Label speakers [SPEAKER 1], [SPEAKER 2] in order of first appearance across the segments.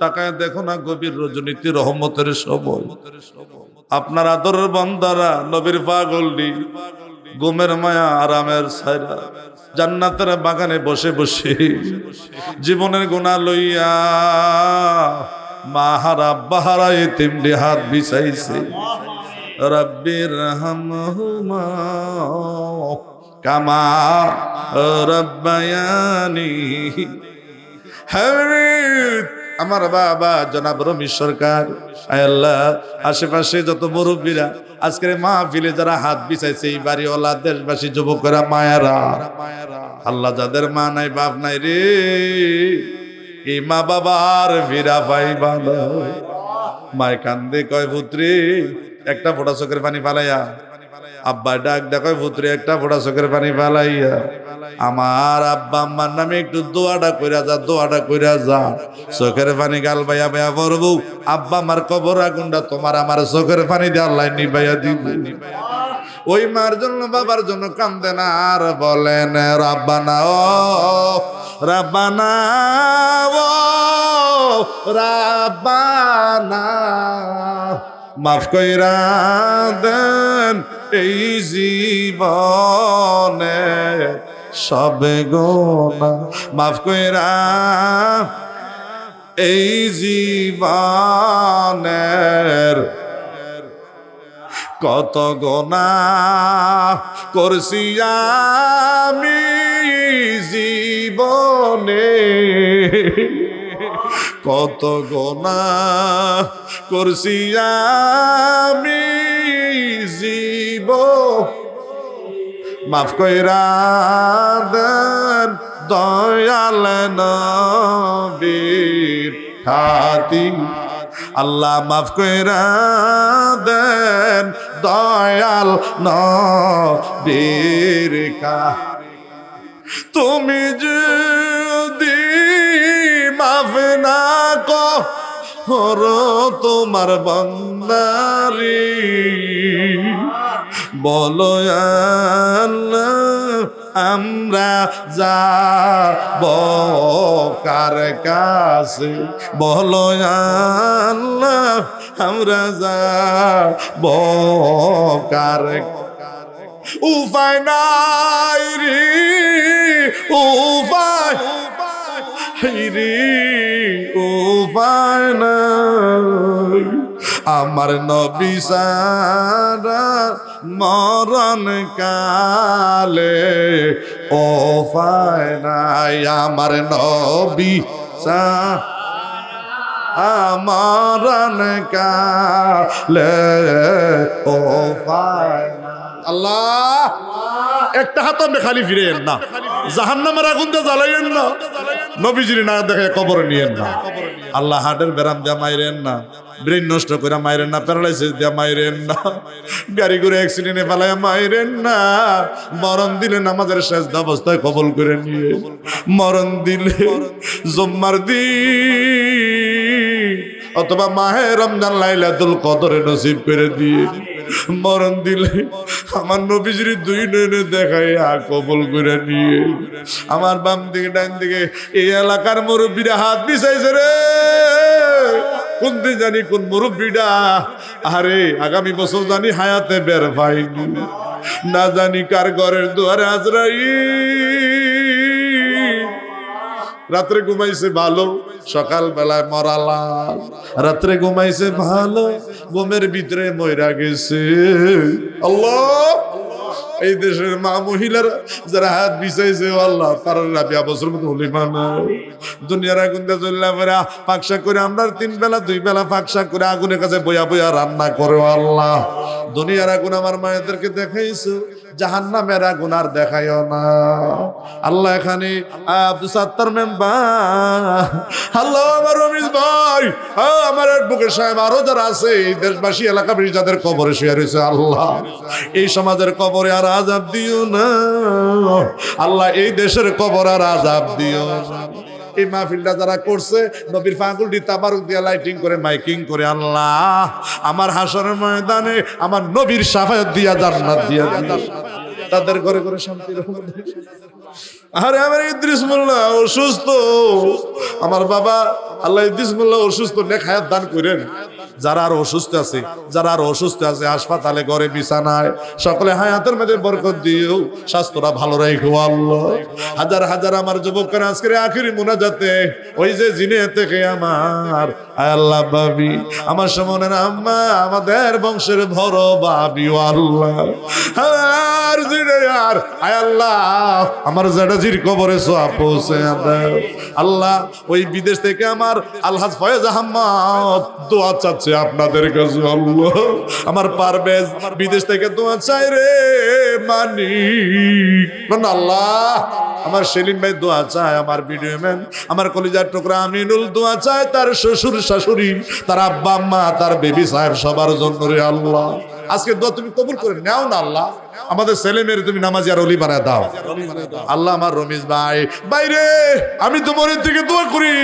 [SPEAKER 1] তাকায় দেখো না গভীর রজনীতি, রহমতের সময়। আপনার আদরের বান্দারা, নবীর পাগলডি গুমের মায়া, আরামের ছায়রা জান্নাতের বাগানে বসে বসে জীবনের গুণা লইয়া মাহারা বাহারা এতিমডি হাত বিছাইছে। রব্বির হামহুমা কামা রব্বায়ানি আমার বাবা জনাব রমি সরকার। আল্লাহ, আশেপাশে যত মুরব্বীরা, আজকের মাহফিলে যারা হাত বিছাইছে, এই বাড়িওয়ালা, দেশবাসী, যুবকরা, মায়ারা। আল্লাহ যাদের মা নাই, বাপ নাই রে, এই মা বাবার ফিরা পাইবা না। মায় কান্দে, কয় পুত্রে একটা ফোটা চোখের পানি ফালাইয়া আব্বা ডাক দেখো পুত্রে, একটা ফোটা চোখের পানি ফালাইয়া। আমার আব্বা আম্মার নামে একটু দোয়াটা কইরা যা, দোয়াটা কইরা যা। চোখের পানি গাল বাইয়া বাইয়া পড়ব। আব্বা আমার কবর আগুনটা তোমার আমার চোখের পানি দিয়ে আল্লাহ নিবাইয়া দিব। ওই মার জন্য, বাবার জন্য কান্দে না আর বলেন রাব্বানা ও রাব্বানা ও রাব্বানা মাফ কইরা দেন এই জীবনে সবে গোনা। মাফ কইরা এই জীবনের কত গোনা করছি আমি জীবনে। কত গোনা করছি আমি জীব। মাফ কইরা দেন দয়াল নবীর খাতি আল্লাহ মাফ কইরা দেন দয়াল নবীর কা তুমি যদি করো তোমার বন্দারি। বলো আমরা যাব কার কাছে? বলো আমরা যাব কার উপায় নাই রে, উপায় রে উপায় নাই আমার নবী সারা মরণ কালে, ও পায় নাই আমার নবী সা আমরণ কালে, ও আল্লাহ, একটা হাত আপনি খালি ফিরেন না। জাহান্নামের আগুন দিয়ে জ্বালাইয়েন না। নবীজির না দেখে কবর নিয়েন না। আল্লাহ হাটের বেরাম দিয়া মাইরেন না। ব্রেন নষ্ট করে মাইরেন না। প্যারালাইসিস দিয়া মাইরেন না। গাড়ি করে অ্যাক্সিডেন্টে ফেলায় মাইরেন না। মরণ দিলে নামাজের শেষ অবস্থায় কবল করে নিয়ে। মরণ দিলে জম্মার দিন। অথবা মাহে রমজান লাইলাতুল কদরে নসিব করে দিয়ে। মরণ দিলে আমার নবীজির দুই নয়নে দেখায় আ কবল করে নিয়ে আমার বাম দিকে, ডান দিকে, এই এলাকার মুরব্বীরা হাত বিছাইছে রে। কোন দিন জানি কোন মুরব্বীটা আরে আগামী বছর জানি হায়াতে বের পাইনি। না জানি কার ঘরের দুয়ারে আজরাই রাত্রে ঘুমাইছে ভালো সকাল বেলায় মরালাল রাত্রে ঘুমাইছে ভালো, ঘুমের ভিতরে ময়রা গেছে। আল্লাহ! এই দেশের মা মহিলারা যারা হাত বিছাইছে আল্লাহ, তারা রাবিয়া বছর মতো হলি মানা। দুনিয়ার আগুন দিয়ে চললে আমরা পাকশা করে, আমরা তিন বেলা, দুই বেলা পাকশা করে আগুনের কাছে বইয়া বইয়া রান্না করে আল্লাহ। দুনিয়ার আগুন আমার মায়েদেরকে দেখাইছো। জাহান্নামের আগুন আর দেখাইও না। আল্লাহ এখানে আব্দুল সাত্তার মেম্বার। আমার রমিজ ভাই আমার অ্যাডভোকেট সাহেব, আরও যারা আছে, এই দেশবাসী এলাকাবাসী যাদের কবরে শুয়ে রয়েছে, আল্লাহ। এই সমাজের কবরে আর আজাব দিও না। আল্লাহ, এই দেশের কবর আর আজাব দিও না। এই মাহফিলটা যারা করছে, নবীর ফাঁকুলটি তাবারুক দিয়ে লাইটিং করে, মাইকিং করে, আল্লাহ, আমার হাসরের ময়দানে আমার নবীর সাফায়ত দিয়া জান্নাত দিয়া দিয়া তাদের ঘরে ঘরে শান্তি আরে আমার ইদ্রিস মোল্লা অসুস্থ আমার বাবা আল্লাহ ইদ্রিস মোল্লা অসুস্থ নেক হায়াত দান করেন। যারা আর অসুস্থ আছে, যারা আর অসুস্থ আছে, হাসপাতালে, ঘরে, বিছানায়, সকলে হায়াতের মধ্যে বরকত দিও স্বাস্থ্যটা ভালো রাখো আল্লাহ। হাজার হাজার আমার যুবকের আজকের আখিরি মোনাজাতে, ওই যে জিনে থেকে আমার আল্লাহ বাবি আমার সমনের আম্মা, আমাদের বংশের ভর বাবি আল্লাহ। আর জিনে আর, আয় আল্লাহ, আমার জাডাজির কবরে সোয়া পৌঁছে আল্লাহ, ওই বিদেশ থেকে আমার আলহাজ ফয়েজ আহমদ, দোয়া চাচ্ছে আপনাদের কাছে, আল্লাহ। আমার পারভেজ বিদেশ থেকে দোয়া চাই রে, মানি। আল্লাহ, আমার সেলিম ভাই দোয়া চায়, আমার ভিডিও ম্যান আমার কলিজার টুকরা আমিনুল দোয়া চায়, তার শ্বশুর, শাশুড়ি, তার আব্বা, আম্মা, তার বেবি সাহেব সবার জন্য রে, আল্লাহ। আজকে দোয়া তুমি কবুল করে নাও না, আল্লাহ। আমাদের ছেলে মেয়ের তুমি নামাজি আর অলি বানায় দাও। আল্লাহ আমার রমিজ ভাই। বাইরে আমি তো মনের থেকে দোয়া করি।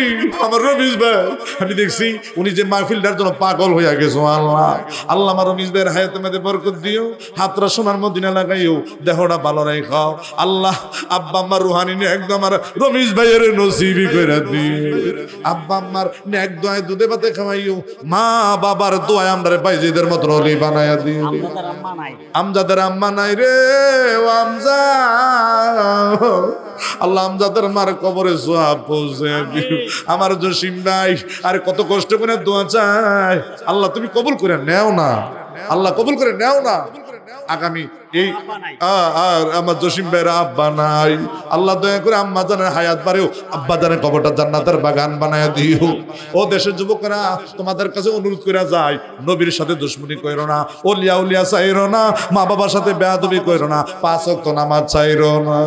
[SPEAKER 1] আমার রমিজ ভাই আমি দেখছি উনি যে মাহফিলটার জন্য পাগল হইয়া গেছো আল্লাহ। আল্লাহ আমার রমিজ ভাইয়ের হায়াতের মধ্যে বরকত দিও হাতরা সোনার মদিনা লাগাইও দেহটা ভালো রাখাও আল্লাহ আব্বা আম্মার রুহানি একদম আমার রমিজ ভাইয়ের নসিবি করে দিও। আব্বা আম্মার নেক দোয়ায় দুধে ভাতে খাওয়াইও মা বাবার দোয়ায় আমরা বাইজিদের মতো অলি বানায়া দিও।
[SPEAKER 2] আমাদের আম্মা নাই।
[SPEAKER 1] আমজাদের আম্মা নাই। রে আমজা আল্লাহ আমজাদের মার কবরে সোহাব পৌঁছে আমার জসিম নাই আর কত কষ্ট করে দোয়া চায়। আল্লাহ তুমি কবুল করে নেও না। আল্লাহ কবুল করে নেও না। আগামী এই আর আমার জসিম ভাইয়ের আব্বা নাই। আল্লাহ দয়া করে আম্মা জানের হায়াত বাড়েও আব্বা জানের কবরটা জান্নাতের বাগান বানায় দিও। ও দেশের যুবকরা তোমাদের কাছে অনুরোধ করে যায় নবীর সাথে দুশ্মনী কইরো না ওলিয়া উলিয়া চাইরো না মা বাবার সাথে বেয়াদবি কইরো না পাঁচ ওয়াক্ত নামাজ চাইরো না।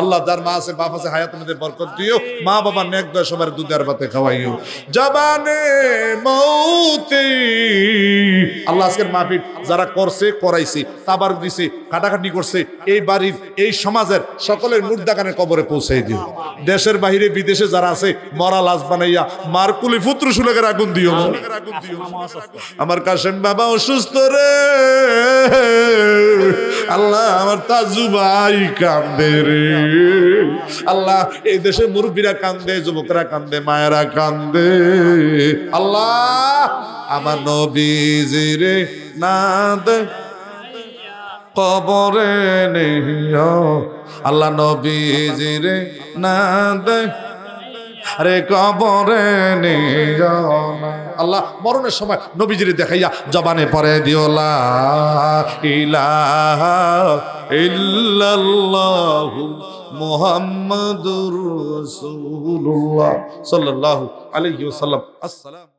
[SPEAKER 1] আল্লাহ যার মা আছে বাপ আছে হায়াতের মধ্যে বরকত দিও। মা বাবার নেক দয় সবার দুধের ভাতে খাওয়াইও। জবানে মৌতি আল্লাহ আজকের মাহফিল যারা করছে, করাইছে তাবার দিছে কাটাকাটি করছে, এই বাড়ির, এই সমাজের সকলের মুর্দাকানের কবরে পৌঁছে দিও। দেশের বাহিরে বিদেশে যারা আছে, মরা লাশ বানাইয়া মারকুলি পুত্র সুলেগের আগুন দিও। আমার কাশেম বাবা অসুস্থ রে। আল্লাহ আমার তাজু ভাই কান্দে রে। আল্লাহ এই দেশের মুরব্বীরা কান্দে, যুবকরা কান্দে, মায়েরা কান্দে। আল্লাহ আমার নবীজি রে না দে কবরে নিও আল্লাহ নবীজি রে না দে আরে কবরে। আল্লাহ মরণের সময় নবীজিরে দেখাইয়া জবানে পরে দিও ইলাহা ইল্লাল্লাহু মুহাম্মাদুর আসসালাম